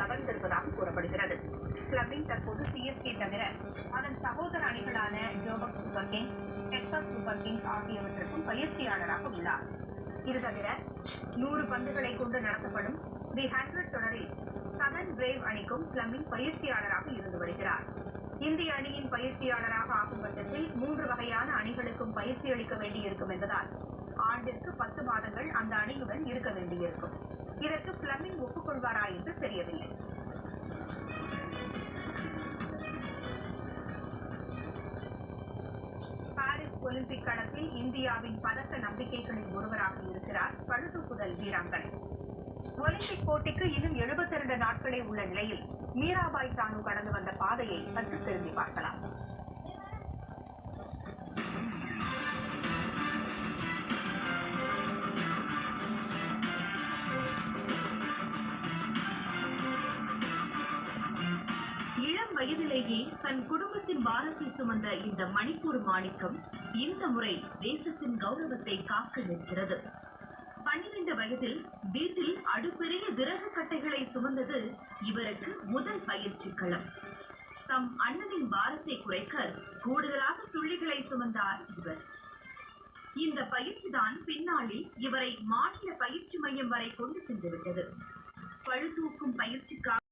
கவர்ந்திருப்பதாக கூறப்படுகிறது. கிளப்பின் தற்போது சிஎஸ்கே தவிர அதன் சகோதர அணிகளான Joburg super kings Texas super kings ஆகியவற்றுக்கும் பயிற்சியாளராக உள்ளார். இது தவிர நூறு பந்துகளை கொண்டு நடத்தப்படும் தி ஹண்ட்ரட் தொடரில் சதன் பிரேவ் அணிக்கும் பிளமிங் பயிற்சியாளராக இருந்து வருகிறார். இந்திய அணியின் பயிற்சியாளராக ஆகும் பட்சத்தில் மூன்று வகையான அணிகளுக்கும் பயிற்சி அளிக்க வேண்டியிருக்கும் என்பதால் ஆண்டிற்கு பத்து மாதங்கள் அந்த அணியுடன் இருக்க வேண்டியிருக்கும். இதற்கு பிளமிங் ஒப்புக்கொள்வாரா என்று தெரியவில்லை. பாரிஸ் ஒலிம்பிக் களத்தில் இந்தியாவின் பதக்க நம்பிக்கைகளில் ஒருவராக இருக்கிறார் பழுதுகுதல் வீராங்கனை. ஒலிம்பிக் போட்டிக்கு இன்னும் 72 நாட்களே உள்ள நிலையில் மீராபாய் சானு கடந்து வந்த பாதையை சற்று திரும்பி பார்க்கலாம். வயதிலேயே தன் குடும்பத்தின் பாரத்தை சுமந்த இந்த மணிப்பூர் மாணிக்கம் இந்த முறை தேசத்தின் கௌரவத்தை காக்க நிற்கிறது. பன்னிரண்டு வயதில் வீட்டில் அடுப்பெரிய விறகு கட்டைகளை சுமந்தது இவருக்கு முதல் பயிற்சி களம். தம் அண்ணனின் பாரத்தை குறைக்க கூடுதலாக சுள்ளிகளை சுமந்தார் இவர். இந்த பயிற்சிதான் பின்னாளில் இவரை மாநில பயிற்சி மையம் வரை கொண்டு சென்றுவிட்டது. பழுதூக்கும் பயிற்சிக்காக